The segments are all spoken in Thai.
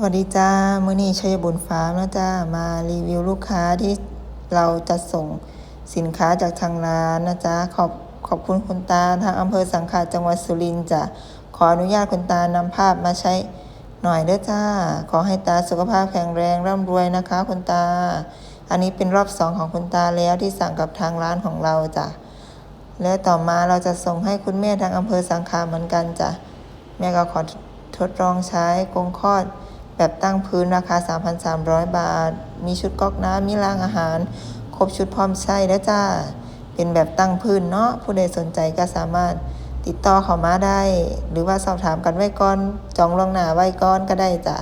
สวัสดีจ้ามื่อนี้ชัยบุญฟาร์มนะจ้ามารีวิวลูกค้าที่เราจะส่งสินค้าจากทางร้านนะจ๊ะขอบขอบคุณคุณตาทางอำเภอสังขะจังหวัดสุรินทร์จ้ะขออนุญาตคุณตานำภาพมาใช้หน่อยเด้อจ้า ขอให้ตาสุขภาพแข็งแรงร่ำรวยนะคะคุณตา อันนี้เป็นรอบสองของคุณตาแล้วที่สั่งกับทางร้านของเราจ้ะและต่อมาเราจะส่งให้คุณแม่ทางอำเภอสังขะเหมือนกันจ้ะแม่ก็ขอทดลองใช้กงคอด แบบตั้งพื้นราคา 3,300 บาท มีชุดก๊อกน้ำมีรางอาหาร ครบชุดพร้อมใช้แล้วจ้า เป็นแบบตั้งพื้นเนาะผู้ใดสนใจก็สามารถติดต่อเข้ามาได้ หรือว่าสอบถามกันไว้ก่อน จองล่วงหน้าไว้ก่อนก็ได้จ้ะ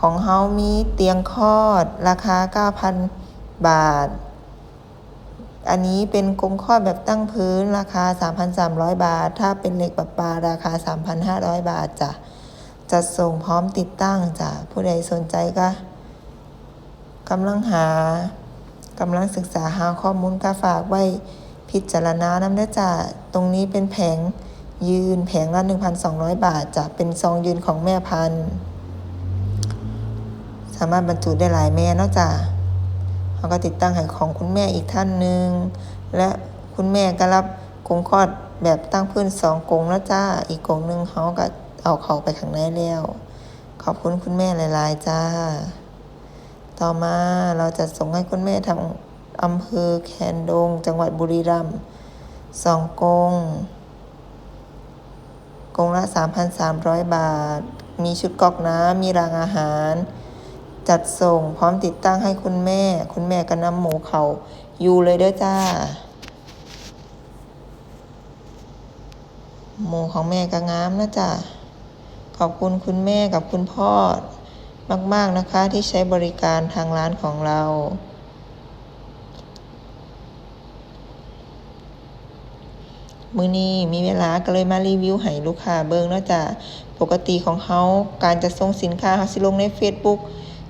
ของเฮามีเตียงคลอด ราคา 9,000 บาท อันนี้เป็นกรงคลอดแบบตั้งพื้นราคา 3,300 บาท ถ้าเป็นเหล็กประปาราคา 3,500 บาทจ้ะ จัดส่งพร้อมติดตั้งจ้ะผู้ใดสนใจก็กำลังหากำลังศึกษาหาข้อมูลก็ฝากไว้พิจารณานำได้จ้ะตรงนี้เป็นแผงยืนแผงละ 1,200 บาทจ้ะเป็นซองยืนของแม่พันธุ์ สามารถบรรจุได้หลายแม่เนาะจ้ะเขาก็ติดตั้งให้ของคุณแม่อีกท่านหนึ่งและคุณแม่ก็รับกงคลอดแบบตั้งพื้นสองกงแล้วจ้า อีกกงหนึ่งเขาก็ เอาเขาไปข้างในแล้ว ขอบคุณคุณแม่หลาย ๆ จ้า ต่อมาเราจะส่งให้คุณแม่ทางอำเภอแคนดง จังหวัดบุรีรัมย์สองกง กงละ 3,300 บาท มีชุดกอกน้ำมีรางอาหาร จัดส่งพร้อมติดตั้งให้คุณแม่ คุณแม่ก็นำหมูเขาอยู่เลยเด้อจ้าหมูของแม่ก็งามนะจ้ะ อบคุณคุณแม่กับคุณพ่อมาก ๆ นะคะ ที่ใช้บริการทางร้านของเรา มือนี้มีเวลาก็เลยมารีวิวให้ลูกค้าเบิ่งนาะจ้ะปกติของเขาการจะส่งสินค้าเขาสิลงใน Facebook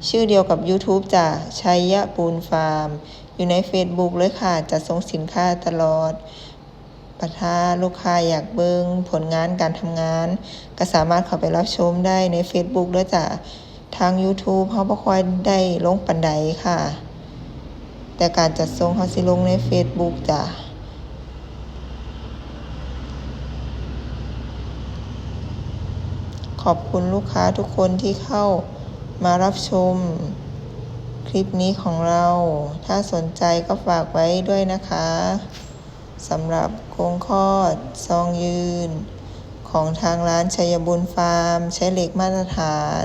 ชื่อเดียวกับ YouTube จ้ะชัยยะปูนฟาร์ม อยู่ใน Facebook เลยค่ะจะส่งสินค้าตลอด ประทาลูกค้าอยากเบิ่งผลงานการทำงาน ก็สามารถเข้าไปรับชมได้ใน Facebook ด้วยจ้ะทาง YouTube เขาบ่ค่อยได้ลงปันใดค่ะ แต่การจัดส่งเขาสิลงใน Facebook จ้ะขอบคุณลูกค้าทุกคนที่เข้ามารับชมคลิปนี้ของเรา ถ้าสนใจก็ฝากไว้ด้วยนะคะ สำหรับโครงคอด ซองยืน ของทางร้านชัยบุญฟาร์ม ใช้เหล็กมาตรฐาน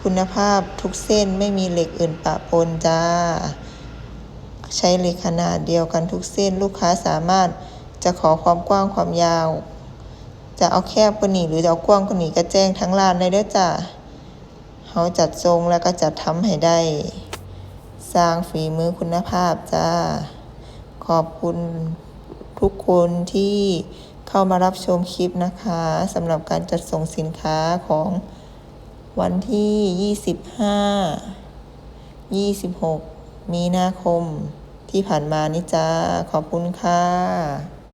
คุณภาพทุกเส้นไม่มีเหล็กอื่นปะปนจ้า ใช้เหล็กขนาดเดียวกันทุกเส้นลูกค้าสามารถจะขอความกว้างความยาว จะเอาแคบกว่านี้หรือจะเอากว้างกว่านี้ก็แจ้งทั้งร้านได้เด้อจ้าเขาจัดทรงแล้วก็จัดทำให้ได้ สร้างฝีมือคุณภาพจ้า ขอบคุณทุกคนที่เข้ามารับชมคลิปนะคะสำหรับการจัดส่งสินค้าของวันที่ 25 26 มีนาคมที่ผ่านมานี่จ้า ขอบคุณค่ะ